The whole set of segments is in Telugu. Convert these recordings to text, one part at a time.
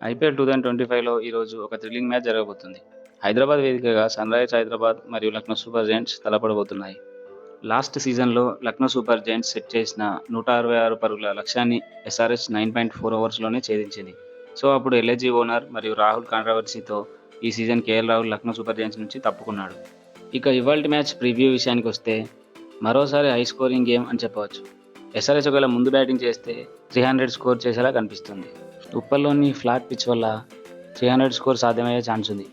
ఐపీఎల్ టూ థౌజండ్ ట్వంటీ ఫైవ్లో ఈరోజు ఒక థ్రిల్లింగ్ మ్యాచ్ జరగబోతుంది. హైదరాబాద్ వేదికగా సన్ రైజర్స్ హైదరాబాద్ మరియు లక్నో సూపర్ జైంట్స్ తలపడబోతున్నాయి. లాస్ట్ సీజన్లో లక్నో సూపర్ జైంట్స్ సెట్ చేసిన నూట అరవై ఆరు పరుగుల లక్ష్యాన్ని ఎస్ఆర్ఎస్ నైన్ పాయింట్ ఫోర్ ఓవర్స్లోనే ఛేదించింది. సో అప్పుడు ఎల్ఏజీ ఓనర్ మరియు రాహుల్ కాంట్రవర్సీతో ఈ season KL Rahul Lucknow Super Giants నుంచి తప్పుకున్నాడు. ఇక ఇవాల్టి మ్యాచ్ ప్రివ్యూ విషయానికి వస్తే మరోసారి హై స్కోరింగ్ గేమ్ అని చెప్పవచ్చు. ఎస్ఆర్ఎస్ ఒకవేళ ముందు బ్యాటింగ్ చేస్తే త్రీ హండ్రెడ్ స్కోర్ చేసేలా కనిపిస్తుంది. ఉప్పల్లోని ఫ్లాట్ పిచ్ వల్ల త్రీ హండ్రెడ్ స్కోర్ సాధ్యమయ్యే ఛాన్స్ ఉంది.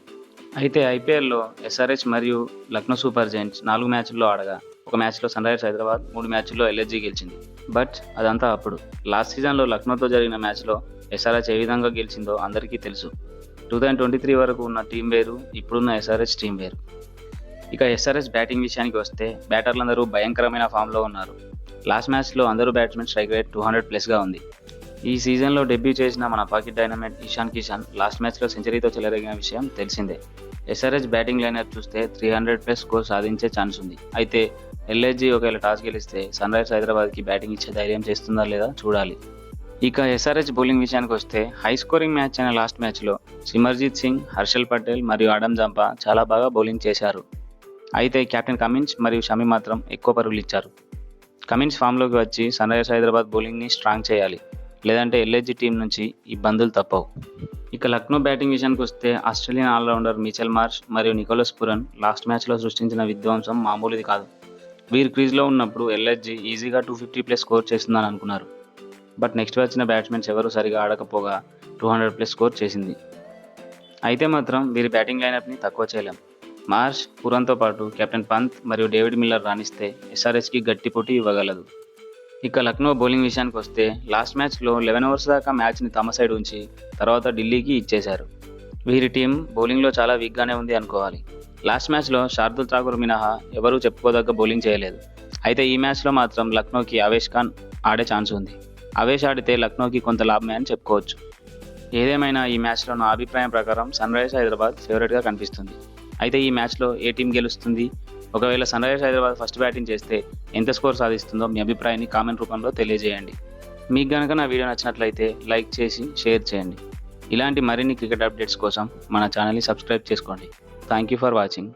అయితే ఐపీఎల్లో ఎస్ఆర్హెచ్ మరియు లక్నో సూపర్ జైంట్స్ నాలుగు మ్యాచ్ల్లో ఆడగా ఒక మ్యాచ్లో సన్ రైజర్స్ హైదరాబాద్ మూడు మ్యాచ్ల్లో ఎల్ఎస్జీ గెలిచింది. బట్ అదంతా అప్పుడు. లాస్ట్ సీజన్లో లక్నోతో జరిగిన మ్యాచ్లో ఎస్ఆర్హెచ్ ఏ విధంగా గెలిచిందో అందరికీ తెలుసు. టూ థౌజండ్ ట్వంటీ త్రీ వరకు ఉన్న టీం వేరు ఇప్పుడున్న ఎస్ఆర్హెచ్ టీం వేరు. ఇక ఎస్ఆర్ఎస్ బ్యాటింగ్ విషయానికి వస్తే బ్యాటర్లందరూ భయంకరమైన ఫామ్లో ఉన్నారు. లాస్ట్ మ్యాచ్లో అందరూ batsmen strike rate two hundred ప్లస్గా ఉంది. ఈ సీజన్లో డెబ్యూ చేసిన మన pocket dynamite Ishan Kishan last మ్యాచ్లో సెంచరీతో చెలరేగిన విషయం తెలిసిందే. ఎస్ఆర్ఎస్ బ్యాటింగ్ లైనర్ చూస్తే త్రీ హండ్రెడ్ ప్లస్ స్కోర్ సాధించే ఛాన్స్ ఉంది. అయితే ఎల్ఐజీ ఒకవేళ టాస్ గెలిస్తే సన్ రైజర్స్ హైదరాబాద్కి బ్యాటింగ్ ఇచ్చే ధైర్యం చేస్తుందా లేదా చూడాలి. ఇక ఎస్ఆర్హెచ్ బౌలింగ్ విషయానికి వస్తే హై స్కోరింగ్ మ్యాచ్ అయిన లాస్ట్ మ్యాచ్లో సిమర్జీత్ సింగ్ హర్షల్ పటేల్ మరియు ఆడమ్ జంపా చాలా బాగా బౌలింగ్ చేశారు. అయితే కెప్టెన్ కమిన్స్ మరియు షమి మాత్రం ఎక్కువ పరుగులు ఇచ్చారు. కమిన్స్ ఫామ్లోకి వచ్చి సన్ రైజర్స్ హైదరాబాద్ బౌలింగ్ని స్ట్రాంగ్ చేయాలి. లేదంటే ఎల్ఏజీ టీం నుంచి ఇబ్బందులు తప్పవు. ఇక లక్నో బ్యాటింగ్ విషయానికి వస్తే Australian all rounder Mitchell Marsh మరియు నికోలస్ పురన్ లాస్ట్ మ్యాచ్లో సృష్టించిన విధ్వంసం మామూలుది కాదు. వీరు క్రీజ్లో ఉన్నప్పుడు ఎల్ఎస్జీ ఈజీగా టూ ఫిఫ్టీ ప్లస్ స్కోర్ చేస్తుందని అనుకున్నారు. బట్ నెక్స్ట్ వచ్చిన బ్యాట్స్మెన్స్ ఎవరు సరిగా ఆడకపోగా టూ హండ్రెడ్ ప్లస్ స్కోర్ చేసింది. అయితే మాత్రం వీరి బ్యాటింగ్ లైనప్ని తక్కువ చేయలేం. మార్ష్ పురంతో పాటు కెప్టెన్ పంత్ మరియు డేవిడ్ మిల్లర్ రాణిస్తే ఎస్ఆర్ఎస్కి గట్టి పోటీ ఇవ్వగలదు. ఇక లక్నో బౌలింగ్ విషయానికి వస్తే లాస్ట్ మ్యాచ్లో లెవెన్ ఓవర్స్ దాకా మ్యాచ్ని తమ సైడ్ ఉంచి తర్వాత ఢిల్లీకి ఇచ్చేశారు. వీరి టీం బౌలింగ్లో చాలా వీక్గానే ఉంది అనుకోవాలి. లాస్ట్ మ్యాచ్లో శార్దుల్ ఠాకూర్ మినహా ఎవరూ చెప్పుకోదగ్గ బౌలింగ్ చేయలేదు. అయితే ఈ మ్యాచ్లో మాత్రం లక్నోకి ఆవేష్ ఖాన్ ఆడే ఛాన్స్ ఉంది. ఆవేష్ ఆడితే లక్నోకి కొంత లాభమే అని చెప్పుకోవచ్చు. ఏదేమైనా ఈ మ్యాచ్లో నా అభిప్రాయం ప్రకారం సన్ రైజర్స్ హైదరాబాద్ ఫేవరెట్గా కనిపిస్తుంది. అయితే ఈ మ్యాచ్లో ఏ టీం గెలుస్తుంది? ఒకవేళ Sunrisers Hyderabad first batting చేస్తే ఎంత స్కోర్ సాధిస్తుందో మీ అభిప్రాయాన్ని కామెంట్ రూపంలో తెలియజేయండి. మీకు కనుక నా వీడియో నచ్చినట్లయితే లైక్ చేసి షేర్ చేయండి. ఇలాంటి మరిన్ని క్రికెట్ అప్డేట్స్ కోసం మన ఛానల్ని సబ్స్క్రైబ్ చేసుకోండి. Thank you for watching